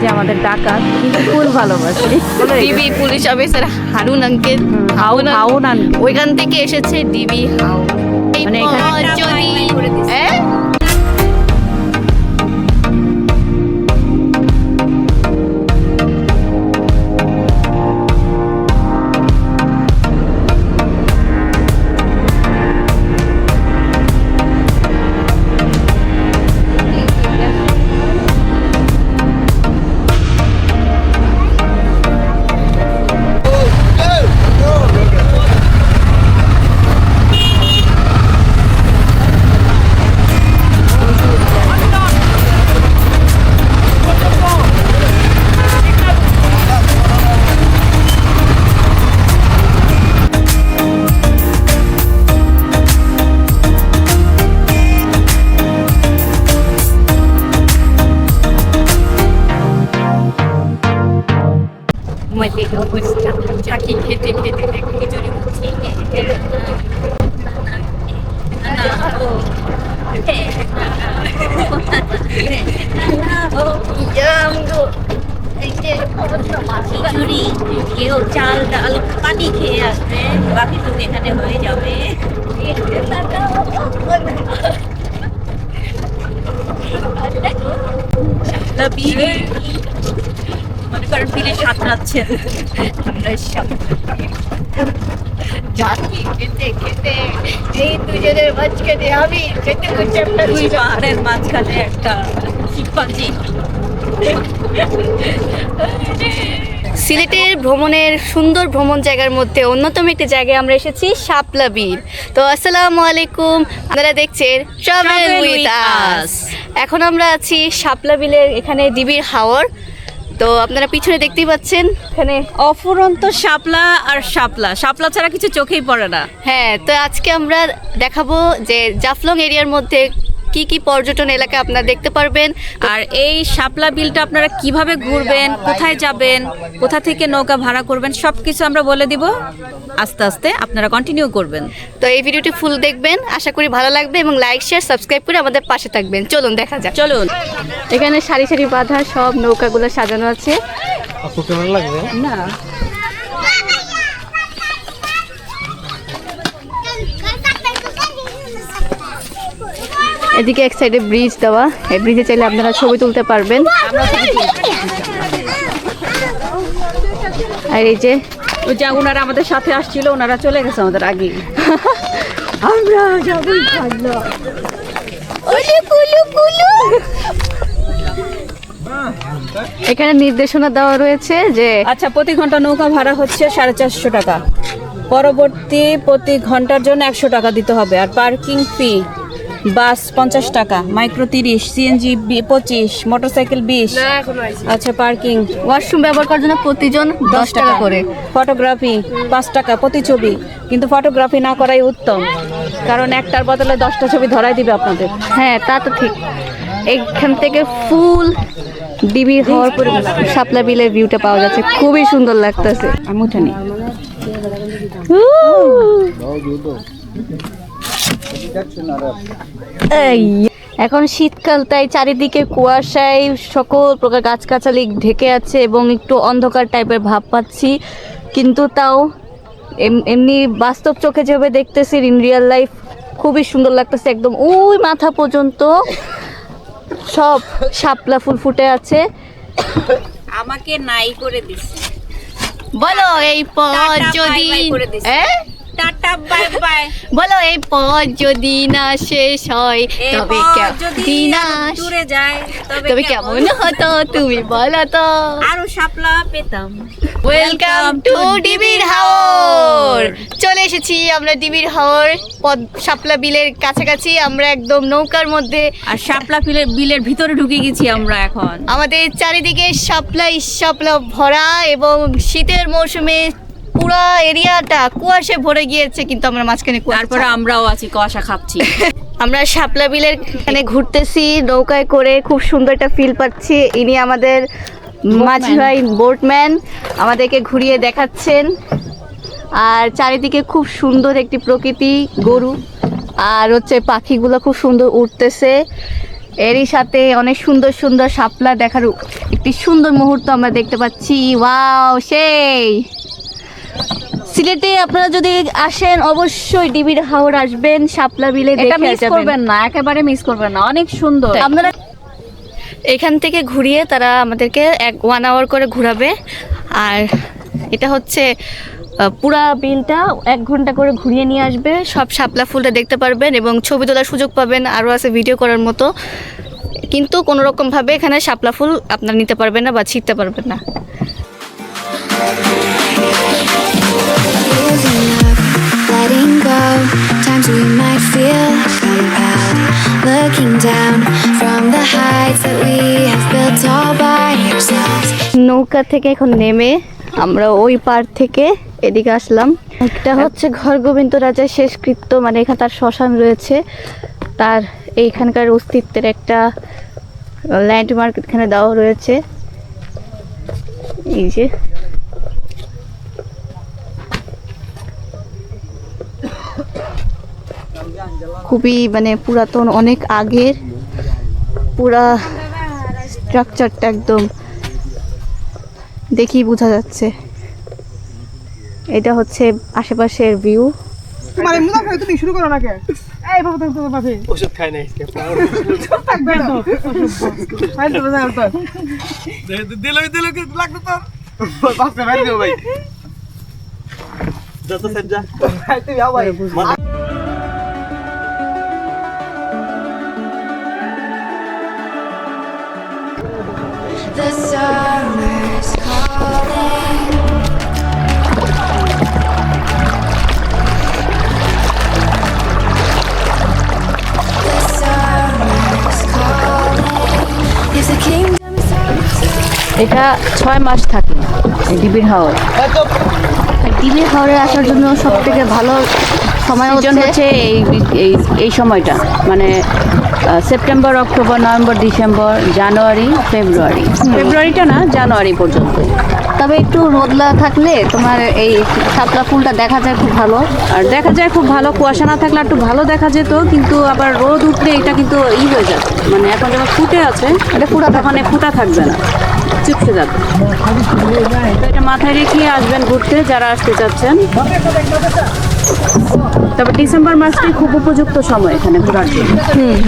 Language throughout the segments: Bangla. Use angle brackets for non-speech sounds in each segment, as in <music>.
যে আমাদের ডাকাত কিন্তু ফুল ভালোবাসি। DB police officer Harun uncle হাউন হাউন আন ওইখান থেকে এসেছে ডিবি হাউন। মানে এখানে- খিচুড়ি কেউ চাল ডাল পানি খেয়ে আসবে বাকি তো এখানে হয়ে যাবে মনে করেন বিলে সাঁতরাচ্ছেন। <laughs> আমরা <laughs> খেতে খেতে। এই দুজনের মাঝখানে আমি খেতে করছি একটা দুই পাহাড়ের মাঝখানে একটা সিলেটের ভ্রমণের সুন্দর ভ্রমণ জায়গার মধ্যে অন্যতম একটি জায়গায় আমরা এসেছি শাপলা বিল তো আসসালামু আলাইকুম। আপনারা দেখছেন ট্রাভেল উইথ আস এখন আমরা আছি শাপলা বিলের এখানে ডিবির হাওর। তো আপনারা পিছনে দেখতেই পাচ্ছেন। এখানে অফুরন্ত শাপলা আর শাপলা। শাপলা ছাড়া কিছু চোখেই পড়ে না। হ্যাঁ তো আজকে আমরা দেখাবো যে জাফলং এরিয়ার মধ্যে কি কি পর্যটন এলাকা আপনারা দেখতে পারবেন? আর এই শাপলা বিলটা আপনারা কীভাবে ঘুরবেন কোথায় যাবেন কোথা থেকে নৌকা ভাড়া করবেন সব কিছু আমরা বলে দিব। আস্তে আস্তে আপনারা কন্টিনিউ করবেন। তো এই ভিডিওটি ফুল দেখবেন আশা করি ভালো লাগবে এবং লাইক শেয়ার সাবস্ক্রাইব করে আমাদের পাশে থাকবেন। চলুন দেখা যাক। চলুন। এখানে সারি সারি বাঁধা সব নৌকাগুলো সাজানো আছে। লাগবে? না। এদিকে এক সাইডে ব্রিজ দেওয়া। এই ব্রিজে চাইলে আপনারা ছবি তুলতে পারবেন। আর এই যে ওই যে ওনারা আমাদের সাথে আসছিল ওনারা চলে গেছে আমাদের আগে। আমরা যাব এখানে নির্দেশনা দেওয়া রয়েছে যে আচ্ছা প্রতি ঘণ্টা নৌকা ভাড়া হচ্ছে সাড়ে চারশো টাকা। পরবর্তী প্রতি ঘণ্টার জন্য একশো টাকা দিতে হবে আর পার্কিং ফি বাস পঞ্চাশ টাকা মাইক্রো তিরিশ সিএনজি পঁচিশ মোটরসাইকেল বিশ। আচ্ছা পার্কিং। ওয়াশরুম ব্যবহার করার জন্য প্রতিজন দশ টাকা করে। ফটোগ্রাফি পাঁচ টাকা প্রতি ছবি কিন্তু ফটোগ্রাফি না করাই উত্তম। কারণ একটার বদলে দশটা ছবি ধরাই দিবে আপনাদের। হ্যাঁ তা তো ঠিক। এখান থেকে ফুল ডিবি হওয়ার পরে শাপলা বিলের ভিউটা পাওয়া যাচ্ছে। খুবই সুন্দর লাগতেছে। আমি উঠে নিই এই এখন শীতকাল তাই চারিদিকে কুয়াশায় সকল প্রকার গাছগাছালি ঢেকে আছে এবং একটু অন্ধকার টাইপের ভাব পাচ্ছি। কিন্তু তাও এম- এমনি বাস্তব চোখে যেভাবে দেখতেছি ইন রিয়েল লাইফ খুবই সুন্দর লাগতেছে একদম। ওই মাথা পর্যন্ত সব শাপলা ফুল ফুটে আছে। আমাকে নাই করে দিচ্ছে বলো এই bye যদি দিছে। Tata bye bye. বলো এই পথ যদি না শেষ হয় তবে যদি না দূরে যায় তবে কেমন হতো তুমি বলো তো? আরও শাপলা পেতাম। ওয়েলকাম টু ডিবির হাওর চলে এসেছি আমরা ডিবির হাওর পদ শাপলা বিলের কাছাকাছি আমরা একদম নৌকার মধ্যে। আর শাপলা বিলের বিলের ভিতরে ঢুকে গেছি আমরা এখন। আমাদের চারিদিকে শাপলা শাপলা ভরা এবং শীতের মৌসুমে পুরো এরিয়াটা কুয়াশে ভরে গিয়েছে কিন্তু আমরা মাঝখানে তারপরে আমরাও আছি কুয়াশা খাচ্ছি। <laughs> আমরা শাপলা বিলের এখানে ঘুরতেছি নৌকায় করে খুব সুন্দর একটা ফিল পাচ্ছি। ইনি আমাদের মাঝি ভাই বোটম্যান আমাদেরকে ঘুরিয়ে দেখাচ্ছেন। আর চারিদিকে খুব সুন্দর একটি প্রকৃতি গরু। আর হচ্ছে পাখিগুলো খুব সুন্দর উঠতেছে এরই সাথে অনেক সুন্দর সুন্দর শাপলা দেখার একটি সুন্দর মুহূর্ত আমরা দেখতে পাচ্ছি। ওয়াও সেই! সিলেটে আপনারা যদি আসেন অবশ্যই ডিবির হাওর আসবেন শাপলা বিলে এটা মিস করবেন না একেবারে মিস করবেন না অনেক সুন্দর। আপনারা এখান থেকে ঘুরিয়ে তারা আমাদেরকে এক ওয়ান আওয়ার করে ঘোরাবে। আর এটা হচ্ছে পুরা বিলটা এক ঘণ্টা করে ঘুরিয়ে নিয়ে আসবে। সব শাপলা ফুলটা দেখতে পারবেন এবং ছবি তোলার সুযোগ পাবেন আরও আছে ভিডিও করার মতো। কিন্তু কোনো রকমভাবে এখানে শাপলা ফুল আপনারা নিতে পারবেন না বা ছিঁড়তে পারবেন না। Letting go. Times we might feel compelled. Looking down from the heights that we have built all by ourselves. নৌকা থেকে এখন নেমে আমরা ওই পার থেকে এদিকে আসলাম এটা হচ্ছে ঘর গোবিন্দ রাজার শেষকৃত্য মানে এখানে তার শ্মশান রয়েছে তার এইখানকার অস্তিত্বের একটা ল্যান্ডমার্ক এখানে দেওয়া রয়েছে এই যে খুবই মানে পুরাতন অনেক আগের পুরা স্ট্রাকচারটা একদম দেখি বোঝা যাচ্ছে। এটা হচ্ছে আশেপাশের ভিউ তোমার এমনি দেখো তুমি শুরু করো না কে এই বাবা তুমি তোমার পাশে ওষুধ খাই নাই থাকবে না ফাইল তো বাজার তো। দিল দিল লাগতো তোর বাসে দেবো ভাই। যত সেট যা। তুমি আও ভাই এটা ছয় মাস থাকে ডিবির হাওর। ডিবির হাওড়ে আসার জন্য সব থেকে ভালো সময় হচ্ছে? এই এই এই সময়টা। মানে September October November December January February ফেব্রুয়ারিটা না? জানুয়ারি পর্যন্ত। তবে একটু রোদলা থাকলে তোমার এই শাপলা ফুলটা দেখা যায় খুব ভালো। আর দেখা যায় খুব ভালো কুয়াশা না থাকলে একটু ভালো দেখা যেত কিন্তু আবার রোদ উঠলে এটা কিন্তু ই হয়ে যাবে মানে এখন যখন ফুটে আছে এটা ফুটা মানে ফুটা থাকবে না। চুপসে যাবে। এটা মাথায় রেখে আসবেন ঘুরতে যারা আসতে চাচ্ছেন। তবে ডিসেম্বর মাসটাই খুব উপযুক্ত সময় এখানে ঘোরার জন্য।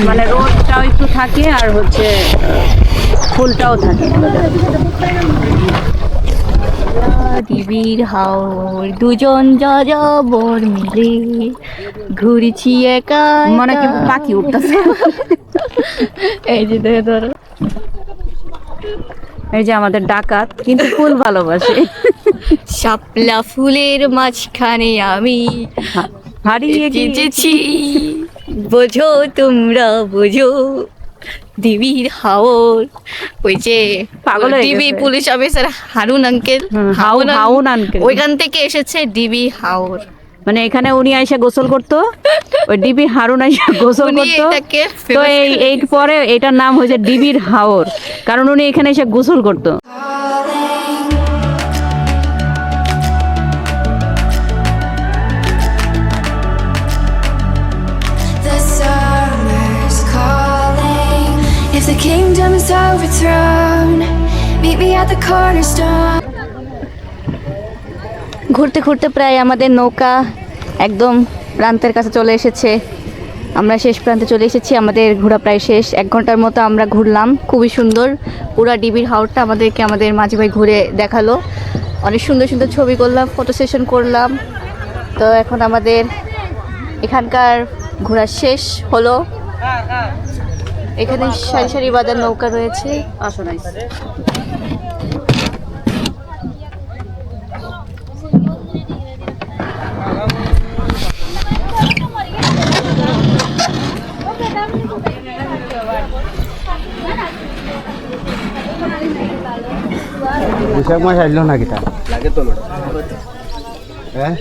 মানে রোদটাও একটু থাকে আর হচ্ছে ফুলটাও থাকে। ডিবির হাওর দুজন যাযাবর মিলে ঘুরছি একা মনে কি পাখি উঠতেছে। এই যে ধরো। এই যে আমাদের ডাকাত কিন্তু ফুল ভালোবাসে। শাপলা ফুলের মাঝখানে আমি হারিয়ে গিয়ে গেছি বোঝো তোমরা বোঝো দিবির হাওর। ওই যে পাগল DB police officer Harun uncle. হাউন হাউন আঙ্কেল। ওইখান থেকে এসেছে ডিবি হাওর। মানে এখানে উনি আইসা গোসল করতো ওই ডিবির হারুন আইসা গোসল করতো তো এই এর পরে এটার নাম হয়েছে ডিবির হাওর কারণ উনি এখানে এসে গোসল করতো The kingdom is overthrown. Meet me at the cornerstone. ঘুরতে ঘুরতে প্রায় আমাদের নৌকা একদম প্রান্তের কাছে চলে এসেছে। আমরা শেষ প্রান্তে চলে এসেছি, আমাদের ঘোরা প্রায় শেষ। এক ঘণ্টার মতো আমরা ঘুরলাম, খুবই সুন্দর। পুরা ডিবির হাওরটা আমাদেরকে, আমাদের মাঝি ভাই ঘুরে দেখাল। অনেক সুন্দর সুন্দর ছবি করলাম ফটো সেশন করলাম। তো এখন আমাদের এখানকার ঘোরা শেষ হলো। এখানে সারি সারি বাজার নৌকা রয়েছে। আসো বৈশাখ মাস আসলো না কিটা লাগে তো হ্যাঁ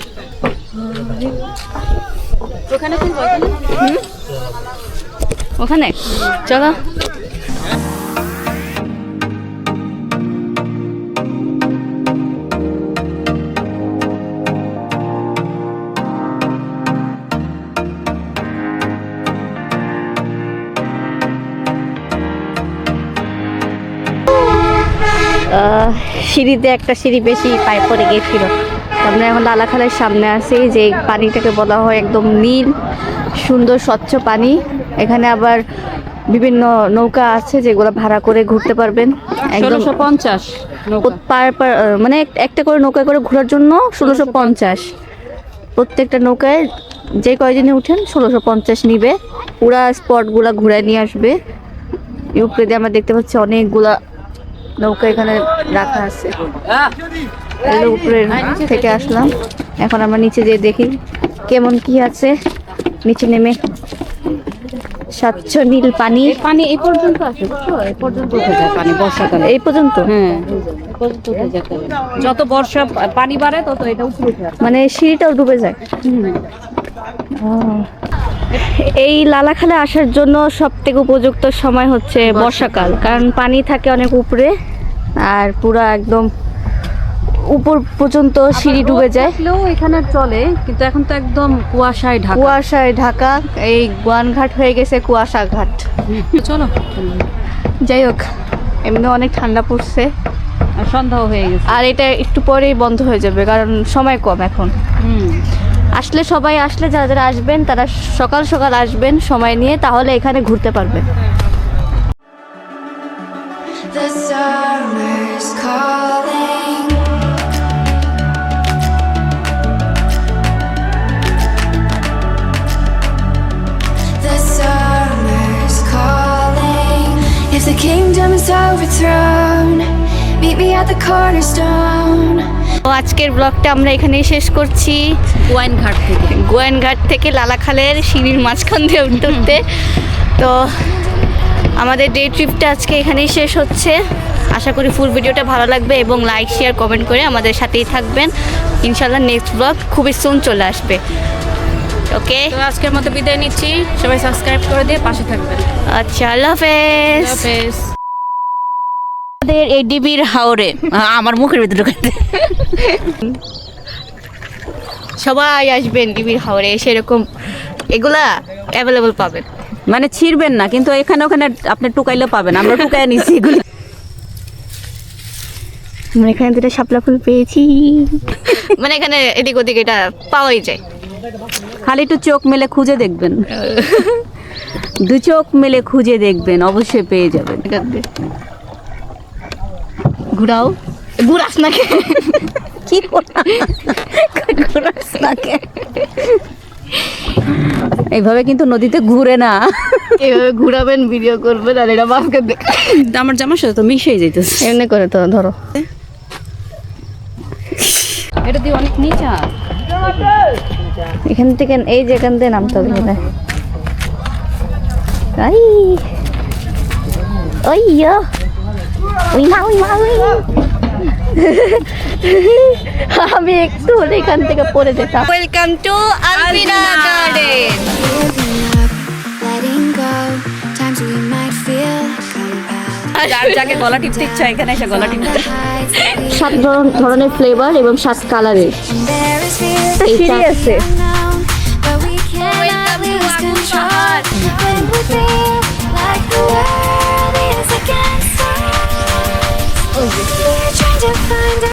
ওখানে? চলো। সিঁড়িতে একটা সিঁড়ি বেশি পায়ে পড়ে গিয়েছিল আমরা এখন লালাখালের সামনে আছি যে পানিটাকে বলা হয় একদম নীল সুন্দর স্বচ্ছ পানি। এখানে আবার বিভিন্ন নৌকা আছে যেগুলো ভাড়া করে ঘুরতে পারবেন। ষোলোশো পঞ্চাশ পার মানে এক- একটা করে নৌকায় করে ঘোরার জন্য ষোলোশো পঞ্চাশ। প্রত্যেকটা নৌকায় যে কয়জনে উঠেন ষোলোশো পঞ্চাশ নিবে। পুরা স্পটগুলা ঘুরায় নিয়ে আসবে। ইউপরে দিয়ে আমরা দেখতে পাচ্ছি অনেকগুলা নৌকা এখানে রাখা আছে। এগুলো উপরে থেকে আসলাম। এখন আমরা নিচে যেয়ে দেখি কেমন কি আছে। নিচে নেমে স্বচ্ছ নীল পানি। পানি এই পর্যন্ত আসে এই পর্যন্ত উঠে যায় পানি বর্ষাকালে। এই পর্যন্ত? হ্যাঁ পর্যন্ত উঠে যায় যত বর্ষা পানি বাড়ে তত এটা উপরে উঠে মানে সিঁড়িটাও ডুবে যায়। ও। এই লালাখালে আসার জন্য সব থেকে উপযুক্ত সময় হচ্ছে বর্ষাকাল। কারণ পানি থাকে অনেক উপরে আর পুরা একদম উপর পর্যন্ত সিঁড়ি ডুবে যায়। এখানে চলে কিন্তু এখন তো একদম কুয়াশায় ঢাকা। কুয়াশায় ঢাকা এই গোয়ানঘাট হয়ে গেছে কুয়াশা ঘাট চলো। যাই হোক এমনি অনেক ঠান্ডা পড়ছে। সন্ধ্যাও হয়ে গেছে। আর এটা একটু পরেই বন্ধ হয়ে যাবে কারণ সময় কম এখন। হুম। আসলে সবাই আসলে যারা যারা আসবেন, তারা সকাল সকাল আসবেন সময় নিয়ে, তাহলে এখানে ঘুরতে পারবেন The kingdom is overthrown. Meet me at the cornerstone. তো আজকের ব্লগটা আমরা এখানেই শেষ করছি। ওয়াইন ঘাট থেকে। গোয়ানঘাট থেকে লালাখালের সিঁড়ির মাঝখান দিয়ে উঠতে উঠতে। তো আমাদের ডে ট্রিপটা আজকে এখানেই শেষ হচ্ছে। আশা করি ফুল ভিডিওটা ভালো লাগবে এবং লাইক শেয়ার কমেন্ট করে আমাদের সাথেই থাকবেন। ইনশাল্লাহ নেক্সট ব্লগ খুবই সুন চলে আসবে। ওকে তো আজকের মতো বিদায় নিচ্ছি। সবাই সাবস্ক্রাইব করে দিয়ে পাশে থাকবেন। আচ্ছা আল্লাহ হাফেজ। হাফেজ। আমাদের এই ডিবির হাওরে। আমার মুখের ভিতরে ঢুকাতে সবাই আসবেন ডিবির হাওরে সেরকম এগুলা অ্যাভেলেবল পাবেন। মানে ছিঁড়বেন না কিন্তু এখানে ওখানে আপনি টুকাইলেও পাবেন। আমরা টুকাই নিচ্ছি এগুলো। আমরা এখানে দুটো শাপলা ফুল পেয়েছি। মানে এখানে এদিক ওদিক এটা পাওয়াই যায়। খালি একটু চোখ মেলে খুঁজে দেখবেন। <laughs> দু চোখ মেলে খুঁজে দেখবেন অবশ্যই পেয়ে যাবেন। ঘুরাও। ঘুরাস না কে কি ঘুরাস না কে এইভাবে কিন্তু নদীতে ঘুরে না। এভাবে ঘুরাবেন ভিডিও করবেন আর এটা বাপকে দেখ আমার জামার সাথে তো মিশেই যাইতেছে। এমনি করে তো ধরো। এটা দিয়ে অনেক নিচা। এখান থেকে এই যে এখান থেকে নামতে হবে এখানে। আই। ওই ইয়ো ওই মা ওই মা ওই আমি একটু হলে এখান থেকে পড়ে যেতাম। Welcome to Albina garden. যার যাকে গলা টিপতে ইচ্ছা এখানে এসে গলা টিপতে। সাত ধরনের ফ্লেভার এবং সাত কালারের আছে। Music.